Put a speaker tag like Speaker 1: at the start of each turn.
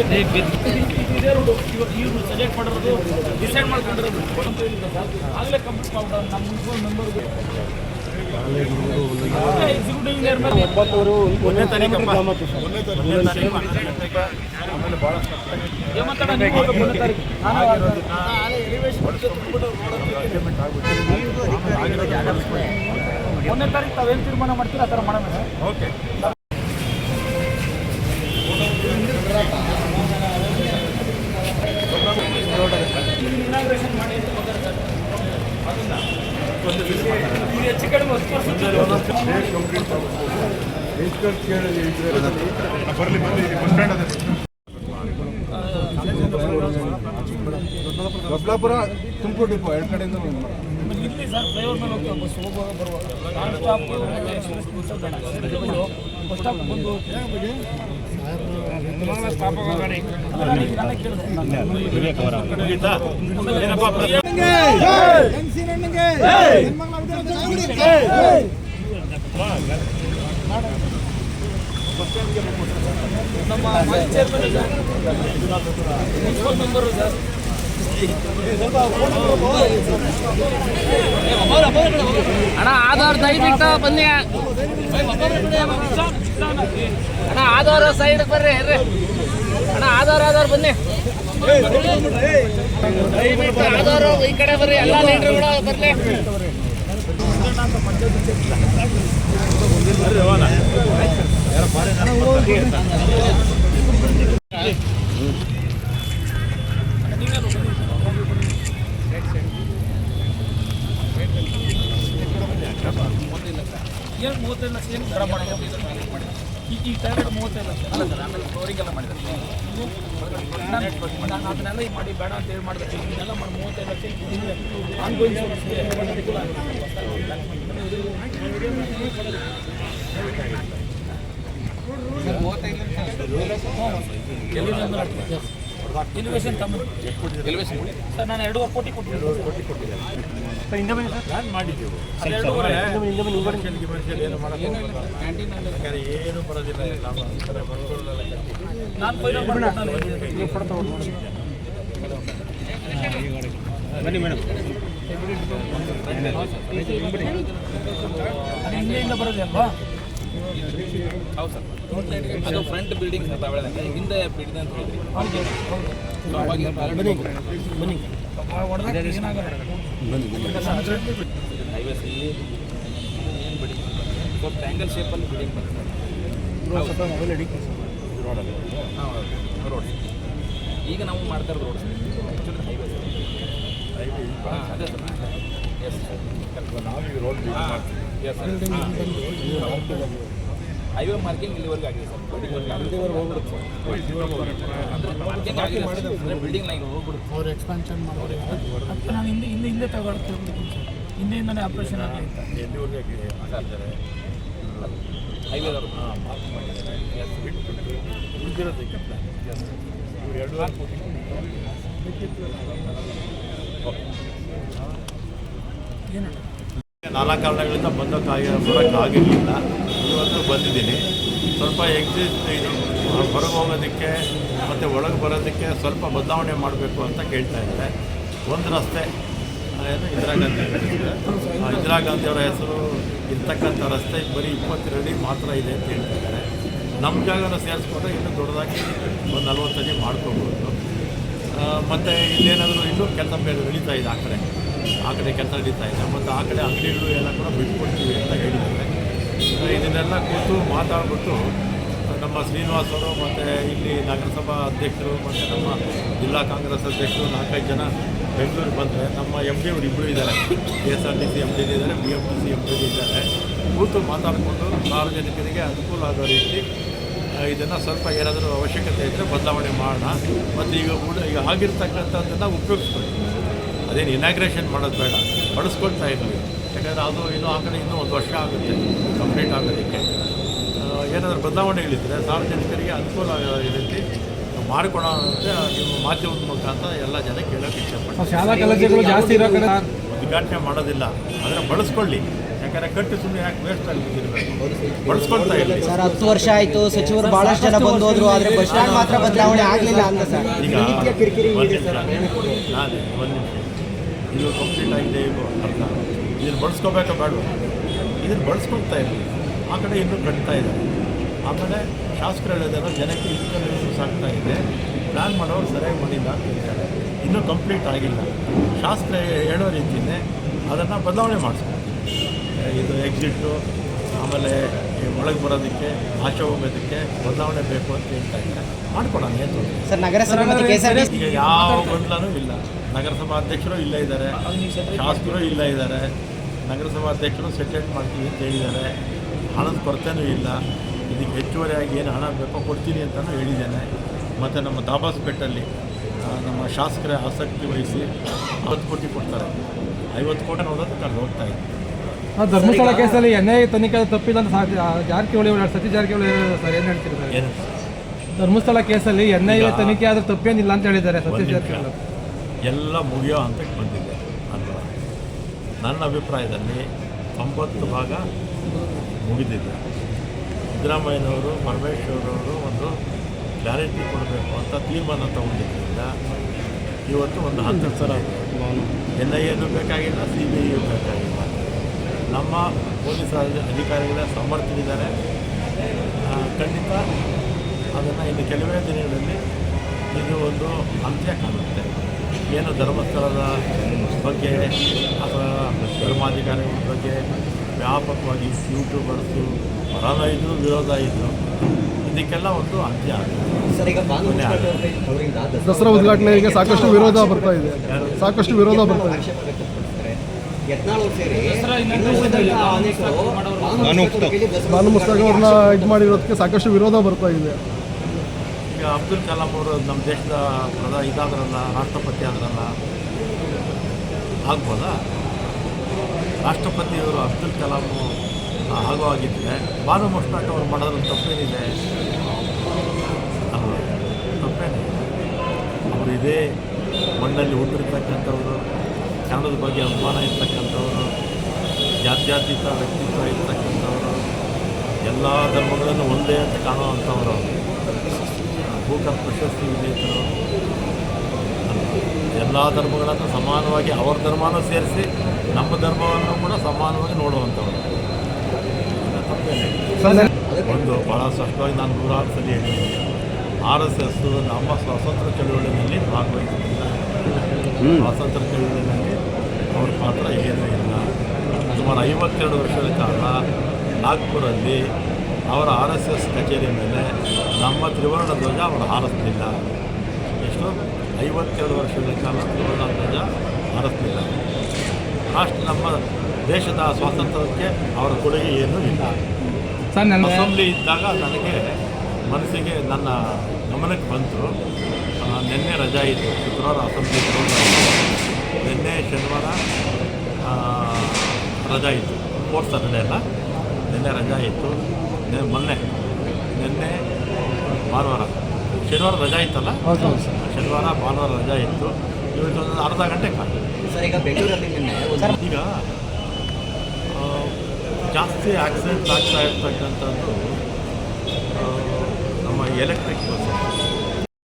Speaker 1: ಇವ್ರು ಮಾಡಿರೋದು. ಆಗಲೇ ಕಂಪ್ಲೀಟ್ ನಮ್ಮ
Speaker 2: ಒಂದನೇ
Speaker 1: ತಾರೀಕು ತಾವೇನು ತೀರ್ಮಾನ ಮಾಡ್ತೀರಾ ಆ ಥರ ಮಾಡೋಣ
Speaker 2: ಓಕೆ
Speaker 1: ಇನಾಗ್ರೇಷನ್ ಮಾಡಿ ಅಂತ ಬಂದಾರೆ ಸರ್. ಅದನ್ನ ಇದು ಹೆಚ್ಚು ಕಡಿಮೆ ಹತ್ತು ವರ್ಷ
Speaker 2: ಬರಲಿ ಬರಲಿ ಬಸ್ ಸ್ಟ್ಯಾಂಡ್ ಅದೇ
Speaker 3: ದೊಡ್ಡಬಳ್ಳಾಪುರ ತುಮಕೂರು ಡಿಪೋ ಎರಡು ಕಡೆಯಿಂದ
Speaker 1: ಬಸ್ ಹೋಗುವಾಗ ಬರುವಾಗ ಬಸ್ ಸ್ಟಾಪ್ ಆಗೋಗಾಡಿ ನಾನು ಕೇಳಿದೆ
Speaker 2: ಮುಗೀತಾ ಏನಪ್ಪ ಪ್ರಶ್ನೆ?
Speaker 1: ನಮ್ಮ ಮಾಜಿ ಚೇರ್ಮನ್ ಮುನ್ಸಿಪಲ್ ಮೆಂಬರು ಸರ್
Speaker 4: ಅಣ್ಣ, ಆಧಾರ್ ದಯವಿಟ್ಟು ಬನ್ನಿ. ಅಣ್ಣ, ಆಧಾರ ಸೈಡ್ ಬರ್ರಿ ಅಣ್ಣ, ಆಧಾರ್ ಆಧಾರ್ ಬನ್ನಿ. ದಯವಿಟ್ಟು ಆಧಾರ್ ಈ ಕಡೆ ಬರ್ರಿ, ಎಲ್ಲ ಲೀಡರ್ಗಳು ಬರ್ಲಿ.
Speaker 1: ಏನು ಮೂವತ್ತೈದು ಲಕ್ಷ ಏನು ದರ ಮಾಡಿದ್ರು? ಈ ಈ ಮೂವತ್ತೈದು ಲಕ್ಷ. ಅಲ್ಲ ಸರ್ ಆಮೇಲೆ ಫ್ಲೋರಿಂಗೆಲ್ಲ ಮಾಡಿದ್ದಾರೆ. ನಾನು ಅದನ್ನೆಲ್ಲ ಈಗ ಮಾಡಿ ಬೇಡ ಅಂತ ಹೇಳಿ ಮಾಡಿದೆ ಇದನ್ನೆಲ್ಲ ಮಾಡಿ ಮೂವತ್ತೈದು ಲಕ್ಷ ಆನ್ಗೋಯಿಂಗ್ ಅನುಕೂಲ ಎಲಿವೇಶನ್ ತಮ್ಮ. ಸರ್ ನಾನು ಎರಡೂವರೆ ಕೋಟಿ ಕೊಟ್ಟಿದ್ದೀನಿ.
Speaker 2: ಪ್ಲಾನ್ ಮಾಡಿದ್ದೀವಿ
Speaker 1: ಅದು ಎರಡೂವರೆ
Speaker 2: ಕಮರ್ಷಿಯಲ್ ಗಿಮರ್ಷಿಯಲ್ ಏನು ಮಾಡೋಕ್ಕಾಗಲ್ಲ ಯಾಕಂದ್ರೆ ಏನು ಬರೋದಿಲ್ಲ ಲಾಭ ಈ
Speaker 1: ನಾನು ನೀವು
Speaker 2: ಬನ್ನಿ. ಮೇಡಮ್.
Speaker 1: ಹಿಂದೆಯಿಂದ ಬರೋದೇ ಅಲ್ವಾ?
Speaker 4: ಹೌದು ಸರ್. ಅದು ಫ್ರಂಟ್ ಬಿಲ್ಡಿಂಗ್ ಸರ್ ತಾವ್ ಹೇಳ್ದಂಗೆ ಹಿಂದೆ ಬಿಡಿದೆ ಅಂತ ಹೇಳಿದ್ರಿ. ಹೈವೇಸ್ ಏನು ಬಿಲ್ಡಿಂಗ್ ಸ್ವಲ್ಪ ಟ್ಯಾಂಗಲ್ ಶೇಪಲ್ಲಿ ಬಿಲ್ಡಿಂಗ್ ಬರ್ತದೆ ರೋಡ್ ಈಗ ನಾವು ಮಾಡ್ತಾ ಇರೋದು ರೋಡ್ ಆ್ಯಕ್ಚುಲಿ ಹೈವೇಸ್ ಹಾಂ ಅದೇ ಸರ್. ಸರ್ ಹೈವೇ ಮಾರ್ಕಿಂಗ್ ಇಲ್ಲಿವರೆಗೂ ಆಗಿದೆ ಸರ್ ಬಿಲ್ಡಿಂಗ್ ಆಗಿದೆ ಆಗಿದೆ ಲೈನ್ ಹೋಗ್ಬಿಡುತ್ತೆ.
Speaker 1: ಅದಕ್ಕೆ ನಾನು ಹಿಂದೆ ಹಿಂದೆ ಹಿಂದೆ ತಗೊಳ್ತಾ ಹಿಂದೆಯಿಂದನೇ ಆಪ್ರೇಷನ್ ಆಗುತ್ತೆ
Speaker 2: ಎಲ್ಲಿವರೆಗೆ ಹಾಕಿದ್ದಾರೆ?
Speaker 4: ಹೈವೇದವರು
Speaker 2: ಹಾಂ ಮಾರ್ಕ್ ಮಾಡಿದ್ದಾರೆ. ಉಳಿದಿರೋದಕ್ಕೆ ಕೋಟಿ
Speaker 1: ಏನು
Speaker 2: ನಾನಾ ಕಾರಣಗಳಿಂದ ಬಂದಕ್ಕಾಗಿ ಬರೋಕ್ಕಾಗಿರಲಿಲ್ಲ ಇವತ್ತು ಬಂದಿದ್ದೀನಿ. ಸ್ವಲ್ಪ ಎಕ್ಸಿಸ್ಟ್ ಇದು ಹೊರಗೆ ಹೋಗೋದಕ್ಕೆ ಮತ್ತು ಒಳಗೆ ಬರೋದಕ್ಕೆ ಸ್ವಲ್ಪ ಬದಲಾವಣೆ ಮಾಡಬೇಕು ಅಂತ ಕೇಳ್ತಾ ಇದ್ದಾರೆ ಒಂದು ರಸ್ತೆ ಏನು ಇಂದಿರಾ ಗಾಂಧಿ ಇಂದಿರಾ ಗಾಂಧಿಯವರ ಹೆಸರು ಇರ್ತಕ್ಕಂಥ ರಸ್ತೆ ಬರೀ ಇಪ್ಪತ್ತೆರಡು ಮಾತ್ರ ಇದೆ ಅಂತ ಹೇಳ್ತಾ ಇದ್ದಾರೆ. ನಮ್ಮ ಜಾಗನ ಸೇರಿಸ್ಕೊಂಡ್ರೆ ಇನ್ನೂ ದೊಡ್ಡದಾಗಿ ಒಂದು ನಲ್ವತ್ತು ಅಡಿ ಮಾಡ್ಕೋಬೋದು ಮತ್ತು ಇಲ್ಲೇನಾದರೂ ಇನ್ನೂ ಕೆಲಸ ಬೇರೆ ನಡೀತಾ ಇದೆ ಆ ಕಡೆ. ಆ ಕಡೆ ಕೆಲಸ ನಡೀತಾ ಇದೆ. ಮತ್ತು ಆ ಕಡೆ ಅಂಗಡಿಗಳು ಎಲ್ಲ ಕೂಡ ಬಿಟ್ಕೊಡ್ತೀವಿ ಅಂತ ಹೇಳಿದ್ದಾರೆ. ಇದನ್ನೆಲ್ಲ ಕೂತು ಮಾತಾಡ್ಬಿಟ್ಟು, ನಮ್ಮ ಶ್ರೀನಿವಾಸ್ ಅವರು ಮತ್ತು ಇಲ್ಲಿ ನಗರಸಭಾ ಅಧ್ಯಕ್ಷರು ಮತ್ತು ನಮ್ಮ ಜಿಲ್ಲಾ ಕಾಂಗ್ರೆಸ್ ಅಧ್ಯಕ್ಷರು ನಾಲ್ಕೈದು ಜನ ಬೆಂಗಳೂರಿಗೆ ಬಂದರೆ ನಮ್ಮ ಎಂ ಡಿ ಅವರು ಇಬ್ಬರು ಇದ್ದಾರೆ. K S R T C M D ಇದ್ದಾರೆ B M T C M D ಇದ್ದಾರೆ. ಕೂತು ಮಾತಾಡಿಕೊಂಡು ಸಾರ್ವಜನಿಕರಿಗೆ ಅನುಕೂಲ ಆಗೋ ರೀತಿ ಇದನ್ನು ಸ್ವಲ್ಪ ಏನಾದರೂ ಅವಶ್ಯಕತೆ ಇದ್ದರೆ ಬದಲಾವಣೆ ಮಾಡೋಣ. ಮತ್ತು ಈಗ ಈಗ ಆಗಿರ್ತಕ್ಕಂಥದ್ದನ್ನು ಉಪಯೋಗಿಸ್ಬೇಕು ಅದೇನು ಇನಾಗ್ರೇಷನ್ ಮಾಡೋದು ಬೇಡ. ಬಳಸ್ಕೊಳ್ತಾ ಇರಲಿ. ಯಾಕಂದರೆ ಅದು ಇನ್ನೂ ಆ ಕಡೆ ಇನ್ನೂ ಒಂದು ವರ್ಷ ಆಗುತ್ತೆ ಕಂಪ್ಲೀಟ್ ಆಗೋದಕ್ಕೆ. ಏನಾದರೂ ಬದಲಾವಣೆಗಳಿದ್ದರೆ ಸಾರ್ವಜನಿಕರಿಗೆ ಅನುಕೂಲ ಆಗೋ ರೀತಿ ಮಾಡಿಕೊಡೋ ಅಂತ ನಿಮ್ಮ ಮಾಧ್ಯಮದ ಮುಖಾಂತರ ಎಲ್ಲ ಜನ ಕೇಳೋಕ್ಕೆ
Speaker 3: ಇಷ್ಟಪಡ್ತಾರೆ
Speaker 2: ಉದ್ಘಾಟನೆ ಮಾಡೋದಿಲ್ಲ. ಆದರೆ ಬಳಸ್ಕೊಳ್ಳಿ. ಯಾಕಂದರೆ ಕಟ್ಟು ಸುಮ್ಮನೆ ಯಾಕೆ ವೇಸ್ಟ್ ಆಗಿರ್ಬೇಕು ಬಳಸ್ಕೊಳ್ತಾ ಇಲ್ಲ
Speaker 5: ಸರ್ ಹತ್ತು ವರ್ಷ ಆಯಿತು. ಸಚಿವರು ಬಹಳಷ್ಟು ಜನ ಬಂದು ಹೋದ್ರು ಆದರೆ ಬಸ್ ಸ್ಟ್ಯಾಂಡ್ ಮಾತ್ರ ಬದಲಾವಣೆ ಆಗಲಿಲ್ಲ ಅಂತ ಸರ್.
Speaker 2: ಈಗ ಒಂದು ನಿಮಿಷ. ನಾನು ಒಂದು ನಿಮಿಷ. ಇದು ಕಂಪ್ಲೀಟ್ ಆಗಿದೆ ಇದು ಅರ್ಥ. ಇದನ್ನು ಬಳಸ್ಕೋಬೇಕಾ ಬೇಡ. ಇದನ್ನು ಬಳಸ್ಕೊಳ್ತಾ ಇರಲಿ. ಆ ಕಡೆ ಇನ್ನೂ ಕಟ್ತಾ ಇದ್ದಾರೆ. ಆಮೇಲೆ ಶಾಸಕರು ಹೇಳಿದಾರೆ, ಜನಕ್ಕೆ ಇಷ್ಟ ಯೂಸ್ ಆಗ್ತಾ ಇದೆ. ಪ್ಲ್ಯಾನ್ ಮಾಡೋರು ಸರಿಯಾಗಿ ಮಾಡಿಲ್ಲ ಅಂತ ಹೇಳ್ತಾರೆ. ಇನ್ನೂ ಕಂಪ್ಲೀಟ್ ಆಗಿಲ್ಲ. ಶಾಸ್ತ್ರ ಹೇಳೋ ರೀತಿಯೇ ಅದನ್ನು ಬದಲಾವಣೆ ಮಾಡಿಸ್ಕೊಳ್ತೀವಿ ಇದು ಎಕ್ಸಿಟ್ಟು ಆಮೇಲೆ ಒಳಗೆ ಬರೋದಕ್ಕೆ ಆಚೆ ಹೋಗೋದಕ್ಕೆ ಬದಲಾವಣೆ ಬೇಕು ಅಂತ ಹೇಳ್ತಾ ಇದ್ದಾರೆ. ಮಾಡ್ಕೊಡೋಣ ಏನು
Speaker 5: ಸರ್ ನಗರಸಭೆ
Speaker 2: ಈಗ ಯಾವ ಗೊಂದಲನೂ ಇಲ್ಲ. ನಗರಸಭಾ ಅಧ್ಯಕ್ಷರು ಇಲ್ಲ ಇದ್ದಾರೆ. ಶಾಸಕರು ಇಲ್ಲ ಇದ್ದಾರೆ. ನಗರಸಭಾ ಅಧ್ಯಕ್ಷರು ಸೆಟಲ್ ಮಾಡ್ತೀವಿ ಅಂತ ಹೇಳಿದ್ದಾರೆ. ಹಣದ ಕೊರತೆನೂ ಇಲ್ಲ. ಇದಕ್ಕೆ ಹೆಚ್ಚುವರಿಯಾಗಿ ಏನು ಹಣ ಬೇಕೋ ಕೊಡ್ತೀನಿ ಅಂತಲೂ ಹೇಳಿದ್ದೇನೆ. ಮತ್ತು ನಮ್ಮ ದಾಬಾಸ್ಪೇಟಲ್ಲಿ ನಮ್ಮ ಶಾಸಕರೇ ಆಸಕ್ತಿ ವಹಿಸಿ ಹತ್ತು ಕೋಟಿ ಕೊಡ್ತಾರೆ. ಐವತ್ತು ಕೋಟಿ ನೋಡೋದು ಅಲ್ಲಿ ಹೋಗ್ತಾ ಇದೆ
Speaker 6: ಆ ಧರ್ಮಸ್ಥಳ ಕೇಸಲ್ಲಿ ಎನ್ ಐ ತನಿಖೆ ತಪ್ಪಿಲ್ಲ ಅಂತ ಜಾರಕಿಹೊಳಿ ಅವರು ಸತೀಶ್ ಜಾರಕಿಹೊಳಿ ಸರ್ ಏನು ಹೇಳ್ತೀರಿ ಸರ್? ಧರ್ಮಸ್ಥಳ ಕೇಸಲ್ಲಿ ಎನ್ ಐ ತನಿಖೆ ಆದ್ರೆ ತಪ್ಪೇನಿಲ್ಲ ಅಂತ ಹೇಳಿದ್ದಾರೆ ಸತೀಶ್ ಜಾರಕಿಹೊಳಿ
Speaker 2: ಎಲ್ಲ ಮುಗಿಯೋ ಹಂತಕ್ಕೆ ಬಂದಿದೆ ಅಂತ ನನ್ನ ಅಭಿಪ್ರಾಯದಲ್ಲಿ ತೊಂಬತ್ತು ಭಾಗ ಮುಗಿದಿದೆ. ಸಿದ್ದರಾಮಯ್ಯನವರು ಪರಮೇಶ್ವರವರು ಒಂದು ಕ್ಲಾರಿಟಿ ಕೊಡಬೇಕು ಅಂತ ತೀರ್ಮಾನ ತಗೊಂಡಿದ್ದರಿಂದ ಇವತ್ತು ಒಂದು ಹತ್ತು ಸಲ. ಎನ್ ಐ ಎನ್ನು ಬೇಕಾಗಿಲ್ಲ ಸಿ ಬಿ ಐ ಬೇಕಾಗಿಲ್ಲ. ನಮ್ಮ ಪೊಲೀಸ್ ಅಧಿ- ಅಧಿಕಾರಿಗಳ ಸಮರ್ಥನಿದ್ದಾರೆ ಖಂಡಿತ ಅದನ್ನು ಇನ್ನು ಕೆಲವೇ ದಿನಗಳಲ್ಲಿ ಇದು ಒಂದು ಅಂತ್ಯ ಕಾಣುತ್ತೆ. ಏನು ಧರ್ಮಸ್ಥಳದ ಬಗ್ಗೆ ಅಥವಾ ಧರ್ಮಾಧಿಕಾರಿಗಳ ಬಗ್ಗೆ ವ್ಯಾಪಕವಾಗಿ ಯೂಟ್ಯೂಬರ್ಸು ಪರನ ಇದ್ರು ವಿರೋಧ ಇದ್ರು ಇದಕ್ಕೆಲ್ಲ ಒಂದು ಅಂತ್ಯ ಆಗುತ್ತೆ.
Speaker 6: ದಸರಾ ಉದ್ಘಾಟನೆಗೆ ಸಾಕಷ್ಟು ವಿರೋಧ ಬರ್ತಾ ಇದೆ. ಸಾಕಷ್ಟು ವಿರೋಧ ಬರ್ತಾ ಇದೆ.
Speaker 5: ಭಾನು
Speaker 6: ಮುಸ್ತಾಕ್ ಅವ್ರನ್ನ ಇದು ಮಾಡಿರೋದಕ್ಕೆ ಸಾಕಷ್ಟು ವಿರೋಧ ಬರ್ತಾ ಇದೆ.
Speaker 2: ಈಗ ಅಬ್ದುಲ್ ಕಲಾಂ ಅವರು ನಮ್ಮ ದೇಶದ ಪ್ರಧಾನ ಇದಾದ್ರಲ್ಲ ರಾಷ್ಟ್ರಪತಿ ಆದ್ರಲ್ಲ ಆಗ್ಬೋದಾ? ರಾಷ್ಟ್ರಪತಿಯವರು ಅಬ್ದುಲ್ ಕಲಾಂ ಆಗೋ ಆಗಿದ್ದರೆ ಬಾನು ಮುಸ್ತಾಕ್ ಅವರು ಮಾಡೋದ್ರಲ್ಲಿ ತಪ್ಪೇನಿದೆ? ತಪ್ಪೇನಿದೆ. ಅವರು ಇದೇ ಮಣ್ಣಲ್ಲಿ ಹುಟ್ಟಿರ್ತಕ್ಕಂಥವ್ರು ಕನ್ನಡದ ಬಗ್ಗೆ ಅಭಿಮಾನ ಇರ್ತಕ್ಕಂಥವರು ಜಾತ್ಯಾತೀತ ವ್ಯಕ್ತಿತ್ವ ಇರ್ತಕ್ಕಂಥವರು ಎಲ್ಲ ಧರ್ಮಗಳನ್ನು ಒಂದೇ ಅಂತ ಕಾಣುವಂಥವ್ರು ಭೂಕಂಪ ಪ್ರಶಸ್ತಿ ವಿಜೇತರು ಎಲ್ಲ ಧರ್ಮಗಳನ್ನು ಸಮಾನವಾಗಿ ಅವ್ರ ಧರ್ಮನ ಸೇರಿಸಿ ನಮ್ಮ ಧರ್ಮವನ್ನು ಕೂಡ ಸಮಾನವಾಗಿ ನೋಡುವಂಥವ್ರು. ಒಂದು ಭಾಳ ಸ್ಪಷ್ಟವಾಗಿ ನಾನು ನೂರಾರು ಸಲ ಹೇಳಿದ್ದೀನಿ. ಆರ್ ಎಸ್ ಎಸ್ ನಮ್ಮ ಸ್ವಾತಂತ್ರ್ಯ ಚಳುವಳಿಯಲ್ಲಿ ಭಾಗವಹಿಸಿಲ್ಲ ಸ್ವಾತಂತ್ರ್ಯ ಚಳುವಳಿಯಲ್ಲಿ ಅವ್ರ ಪಾತ್ರ ಏನೂ ಇಲ್ಲ. ಸುಮಾರು ಐವತ್ತೆರಡು ವರ್ಷದ ಕಾಲ ನಾಗ್ಪುರಲ್ಲಿ ಅವರ ಆರ್ ಎಸ್ ಎಸ್ ಕಚೇರಿ ಮೇಲೆ ನಮ್ಮ ತ್ರಿವರ್ಣ ಧ್ವಜ ಅವರು ಹಾರಿಸ್ಲಿಲ್ಲ. ಎಷ್ಟು ಐವತ್ತೆರಡು ವರ್ಷಗಳ ಕಾಲ ತ್ರಿವರ್ಣ ಧ್ವಜ ಹಾರಿಸ್ಲಿಲ್ಲ. ರಾಷ್ಟ್ರ ನಮ್ಮ ದೇಶದ ಸ್ವಾತಂತ್ರ್ಯಕ್ಕೆ ಅವರ ಕೊಡುಗೆ ಏನೂ ಇಲ್ಲ. ಅಸೆಂಬ್ಲಿ ಇದ್ದಾಗ ನನಗೆ ಮನಸ್ಸಿಗೆ ನನ್ನ ಗಮನಕ್ಕೆ ಬಂತು. ನಿನ್ನೆ ರಜಾ ಇತ್ತು. ಶುಕ್ರವಾರ ಅಸೆಂಬ್ಲಿ ನಿನ್ನೆ ಶನಿವಾರ ಆ, ರಜಾ ಇತ್ತು. ಫೋರ್ತ್ ಸ್ಯಾಟರ್ಡೇ ಅಲ್ಲ. ನಿನ್ನೆ ರಜಾ ಇತ್ತು. ಮೊನ್ನೆ ನಿನ್ನೆ ಭಾನುವಾರ. ಶನಿವಾರ ರಜಾ ಇತ್ತಲ್ಲ? ಶನಿವಾರ ಭಾನುವಾರ ರಜಾ ಇತ್ತು. ಇವತ್ತು ಒಂದು ಅರ್ಧ ಗಂಟೆ ಕಾಲ.
Speaker 5: ಸರ್ ಈಗ ಬೆಂಗಳೂರಲ್ಲಿ
Speaker 2: ಈಗ ಆ, ಜಾಸ್ತಿ ಆಕ್ಸಿಡೆಂಟ್ ಆಗ್ತಾ ಇರ್ತಕ್ಕಂಥದ್ದು ಆ, ನಮ್ಮ ಎಲೆಕ್ಟ್ರಿಕ್ ಬಸ್